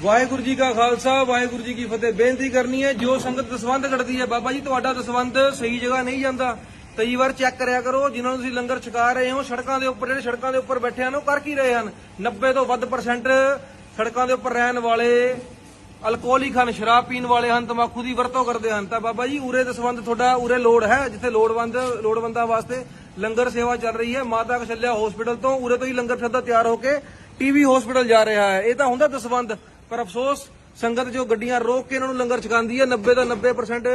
ਵਾਹਿਗੁਰੂ ਜੀ ਕਾ ਖਾਲਸਾ, ਵਾਹਿਗੁਰੂ ਜੀ ਕੀ ਫਤਿਹ। ਬੇਨਤੀ ਕਰਨੀ ਹੈ, ਜੋ ਸੰਗਤ ਦਸਵੰਧ ਕੱਢਦੀ ਹੈ, ਬਾਬਾ ਜੀ, ਤੁਹਾਡਾ ਦਸਵੰਧ ਸਹੀ ਜਗ੍ਹਾ ਨਹੀਂ ਜਾਂਦਾ। ਕਈ ਵਾਰ ਚੈੱਕ ਕਰਿਆ ਕਰੋ, ਜਿਨ੍ਹਾਂ ਨੂੰ ਤੁਸੀਂ ਲੰਗਰ ਛਕਾ ਰਹੇ ਹੋ, ਸੜਕਾਂ ਦੇ ਉੱਪਰ, ਜਿਹੜੇ ਸੜਕਾਂ ਦੇ ਉੱਪਰ ਬੈਠੇ ਹਨ, ਉਹ ਕਰ ਕੀ ਰਹੇ ਹਨ? 90 ਤੋਂ ਵੱਧ ਪਰਸੈਂਟ ਸੜਕਾਂ ਦੇ ਉੱਪਰ ਰਹਿਣ ਵਾਲੇ ਅਲਕੋਹਲਿਕ ਹਨ ਸ਼ਰਾਬ ਪੀਣ ਵਾਲੇ ਹਨ, ਤਮਾਕੂ ਦੀ ਵਰਤੋਂ ਕਰਦੇ ਹਨ। ਤਾਂ ਬਾਬਾ ਜੀ, ਉਰੇ ਦਸਵੰਧ ਤੁਹਾਡਾ, ਉਰੇ ਲੋੜ ਹੈ, ਜਿੱਥੇ ਲੋੜਵੰਦ, ਲੋੜਵੰਦਾਂ ਵਾਸਤੇ ਲੰਗਰ ਸੇਵਾ ਚੱਲ ਰਹੀ ਹੈ। ਮਾਤਾ ਕਸ਼ਲਿਆ ਹਸਪੀਟਲ ਤੋਂ, ਉਰੇ ਤੋਂ ਹੀ ਲੰਗਰ ਛੱਦਾ ਤਿਆਰ ਹੋ ਕੇ ਟੀਵੀ ਹਸਪੀਟਲ ਜਾ ਰਿਹਾ ਹੈ। ਇਹ ਤਾਂ ਹੁੰਦਾ ਦਸਵੰਧ ਪਰ ਅਫਸੋਸ, ਸੰਗਤ ਜੋ ਗੱਡੀਆਂ ਰੋਕ ਕੇ ਇਹਨਾਂ ਨੂੰ ਲੰਗਰ ਛਕਾਉਂਦੀ ਹੈ 90 ਤੋਂ 90%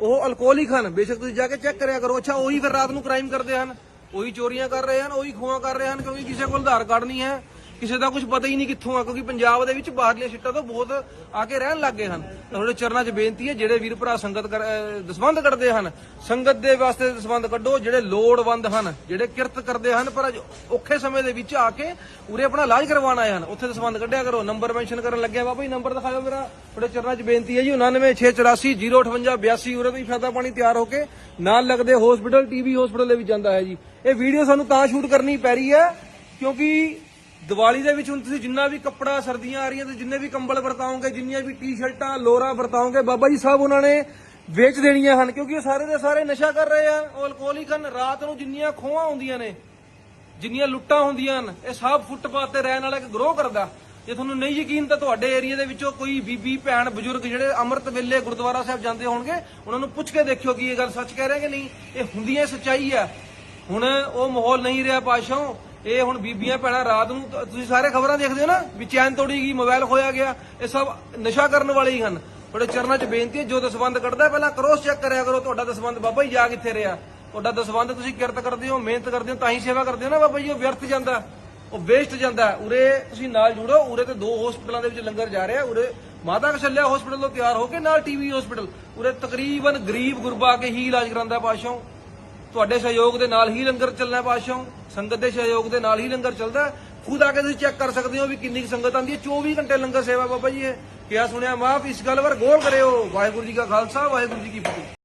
ਉਹ ਅਲਕੋਹਲਿਕ ਹਨ ਬੇਸ਼ੱਕ ਤੁਸੀਂ ਜਾ ਕੇ ਚੈੱਕ ਕਰਿਆ ਕਰੋ। ਅੱਛਾ, ਉਹੀ ਫਿਰ ਰਾਤ ਨੂੰ ਕ੍ਰਾਈਮ ਕਰਦੇ ਹਨ, ਉਹੀ ਚੋਰੀਆਂ ਕਰ ਰਹੇ ਹਨ, ਉਹੀ ਖੋਹਾਂ ਕਰ ਰਹੇ ਹਨ, ਕਿਉਂਕਿ ਕਿਸੇ ਕੋਲ ਆਧਾਰ ਕਾਰਡ ਨਹੀਂ ਹੈ। ਕਿਸੇ ਦਾ ਕੁਝ ਪਤਾ ਹੀ ਨਹੀਂ ਕਿੱਥੋਂ ਆ, ਕਿਉਂਕਿ ਪੰਜਾਬ ਦੇ ਵਿੱਚ ਬਾਹਰਲੀਆਂ ਸਿੱਟਾਂ ਤੋਂ ਬਹੁਤ ਆ ਕੇ ਰਹਿਣ ਲੱਗ ਗਏ ਹਨ। ਤੁਹਾਡੇ ਚਰਨਾਂ 'ਚ ਬੇਨਤੀ ਹੈ, ਜਿਹੜੇ ਵੀਰ ਭਰਾ ਸੰਗਤ ਕਰ- ਕੱਢਦੇ ਹਨ, ਸੰਗਤ ਦੇ ਵਾਸਤੇ ਦਸਵੰਧ ਕੱਢੋ, ਜਿਹੜੇ ਲੋੜਵੰਦ ਹਨ, ਜਿਹੜੇ ਕਿਰਤ ਕਰਦੇ ਹਨ, ਪਰ ਅੱਜ ਔਖੇ ਸਮੇਂ ਦੇ ਵਿੱਚ ਆ ਕੇ ਉਰੇ ਆਪਣਾ ਇਲਾਜ ਕਰਵਾਉਣ ਆਏ ਹਨ। ਉੱਥੇ ਦਸਵੰਧ ਕੱਢਿਆ ਕਰੋ, ਨੰਬਰ ਮੈਂਸ਼ਨ ਕਰਨ ਲੱਗਿਆ। ਬਾਬਾ ਜੀ, ਨੰਬਰ ਦਿਖਾਓ ਮੇਰਾ। ਤੁਹਾਡੇ ਚਰਨਾਂ 'ਚ ਬੇਨਤੀ ਹੈ ਜੀ 9964805882 ਉਰੇ ਤੋਂ ਹੀ ਫਾਇਦਾ ਪਾਣੀ ਤਿਆਰ ਹੋ ਕੇ ਨਾਲ ਲੱਗਦੇ ਹਸਪੀਟਲ ਟੀਵੀ ਹਸਪੀਟਲ ਦੇ ਵਿੱਚ ਜਾਂਦਾ ਹੈ ਜੀ। ਇਹ ਵੀਡੀਓ ਸਾਨੂੰ ਤਾਂ ਸ਼ੂਟ ਕਰਨੀ ਪੈ ਰਹੀ ਹੈ, ਕਿਉਂਕਿ ਦੀਵਾਲੀ ਦੇ ਵਿੱਚ ਹੁਣ ਤੁਸੀਂ ਜਿੰਨਾ ਵੀ ਕੱਪੜਾ ਸਰਦੀਆਂ ਆ ਰਹੀਆਂ ਤੇ ਜਿੰਨੇ ਵੀ ਕੰਬਲ ਵਰਤਾਓਗੇ, ਜਿੰਨੀਆਂ ਵੀ ਟੀ-ਸ਼ਰਟਾਂ, ਲੋਰਾ ਵਰਤਾਓਗੇ, ਬਾਬਾ ਜੀ ਸਾਹਿਬ ਉਹਨਾਂ ਨੇ ਵੇਚ ਦੇਣੀਆਂ ਹਨ, ਕਿਉਂਕਿ ਇਹ ਸਾਰੇ ਦੇ ਸਾਰੇ ਨਸ਼ਾ ਕਰ ਰਹੇ ਆ, ਉਹ ਅਲਕੋਹਲਿਕ ਹਨ, ਰਾਤ ਨੂੰ ਜਿੰਨੀਆਂ ਖੋਹਾਂ ਹੁੰਦੀਆਂ ਨੇ, ਜਿੰਨੀਆਂ ਲੁੱਟਾਂ ਹੁੰਦੀਆਂ ਹਨ, ਇਹ ਸਭ ਫੁੱਟਪਾਥ ਤੇ ਰਹਿਣ ਵਾਲਾ ਇੱਕ ਗਰੋਹ ਕਰਦਾ। ਜੇ ਤੁਹਾਨੂੰ ਨਹੀਂ ਯਕੀਨ ਤਾਂ ਤੁਹਾਡੇ ਏਰੀਆ ਦੇ ਵਿੱਚੋਂ ਕੋਈ ਬੀਬੀ, ਭੈਣ, ਬਜ਼ੁਰਗ ਜਿਹੜੇ ਅੰਮ੍ਰਿਤ ਵੇਲੇ ਗੁਰਦੁਆਰਾ ਸਾਹਿਬ ਜਾਂਦੇ ਹੋਣਗੇ, ਉਹਨਾਂ ਨੂੰ ਪੁੱਛ ਕੇ ਦੇਖਿਓ ਕਿ ਇਹ ਗੱਲ ਸੱਚ ਕਹਿ ਰਹੇ ਕਿ ਨਹੀਂ। ਇਹ ਹੁੰਦੀਆਂ ਹੈ ਸੱਚਾਈ ਹੈ ਹੁਣ ਉਹ ਮਾਹੌਲ ਨਹੀਂ ਰਿਹਾ ਪਾਸ਼ਾ ਇਹ ਹੁਣ ਬੀਬੀਆਂ ਭੈਣਾਂ ਰਾਤ ਨੂੰ ਤ- ਤੁਸੀਂ ਸਾਰੇ ਖਬਰਾਂ ਦੇਖਦੇ ਹੋ ਨਾ ਵੀ ਚੈਨ ਤੋੜੀ ਗਈ ਮੋਬਾਈਲ ਖੋਇਆ ਗਿਆ, ਇਹ ਸਭ ਨਸ਼ਾ ਕਰਨ ਵਾਲੇ ਹੀ ਹਨ। ਤੁਹਾਡੇ ਚਰਨਾਂ 'ਚ ਬੇਨਤੀ ਹੈ, ਜੋ ਦਸਵੰਦ ਕੱਢਦਾ ਪਹਿਲਾਂ ਕਰੋਸ ਚੈੱਕ ਕਰਿਆ ਕਰੋ, ਤੁਹਾਡਾ ਦਸਵੰਦ ਬਾਬਾ ਜੀ ਜਾ ਕਿੱਥੇ ਰਿਹਾ? ਤੁਹਾਡਾ ਦਸਵੰਦ ਤੁਸੀਂ ਕਿਰਤ ਕਰਦੇ ਹੋ, ਮਿਹਨਤ ਕਰਦੇ ਹੋ, ਤਾਂ ਹੀ ਸੇਵਾ ਕਰਦੇ ਹੋ ਨਾ ਬਾਬਾ ਜੀ, ਉਹ ਵਿਅਰਥ ਜਾਂਦਾ, ਉਹ ਵੇਸਟ ਜਾਂਦਾ। ਉਰੇ ਤੁਸੀਂ ਨਾਲ ਜੁੜੋ, ਉਰੇ ਤੇ ਦੋ ਹਸਪੀਟਲਾਂ ਦੇ ਵਿੱਚ ਲੰਗਰ ਜਾ ਰਿਹਾ, ਉਰੇ ਮਾਤਾ ਕਸ਼ਲਿਆ ਹਸਪੀਟਲ ਤੋਂ ਤਿਆਰ ਹੋ ਕੇ ਨਾਲ ਟੀਵੀ ਹਸਪੀਟਲ ਉਰੇ ਤਕਰੀਬਨ ਗਰੀਬ ਗੁਰਬਾ ਕੇ ਹੀ ਇਲਾਜ ਕਰਾਉਂਦਾ ਪਾਸ਼ਾ ਤੁਹਾਡੇ ਸਹਿਯੋਗ ਦੇ ਨਾਲ ਹੀ ਲੰਗਰ ਚੱਲਣਾ ਪਾਸ਼ਾ ਸੰਗਤ ਦੇ ਸਹਿਯੋਗ ਦੇ ਨਾਲ ਹੀ ਲੰਗਰ ਚੱਲਦਾ ਖੁਦ ਆ ਕੇ ਤੁਸੀਂ ਚੈੱਕ ਕਰ ਸਕਦੇ ਹੋ ਵੀ ਕਿੰਨੀ ਕੁ ਸੰਗਤ ਆਉਂਦੀ ਹੈ। 24 ਘੰਟੇ ਲੰਗਰ ਸੇਵਾ ਬਾਬਾ ਜੀ ਇਹ। ਕਿਹਾ ਸੁਣਿਆ ਮਾਫ, ਇਸ ਗੱਲ ਪਰ ਗੌਰ ਕਰਿਓ। ਵਾਹਿਗੁਰੂ ਜੀ ਕਾ ਖਾਲਸਾ, ਵਾਹਿਗੁਰੂ ਜੀ ਕੀ ਫਤਿਹ।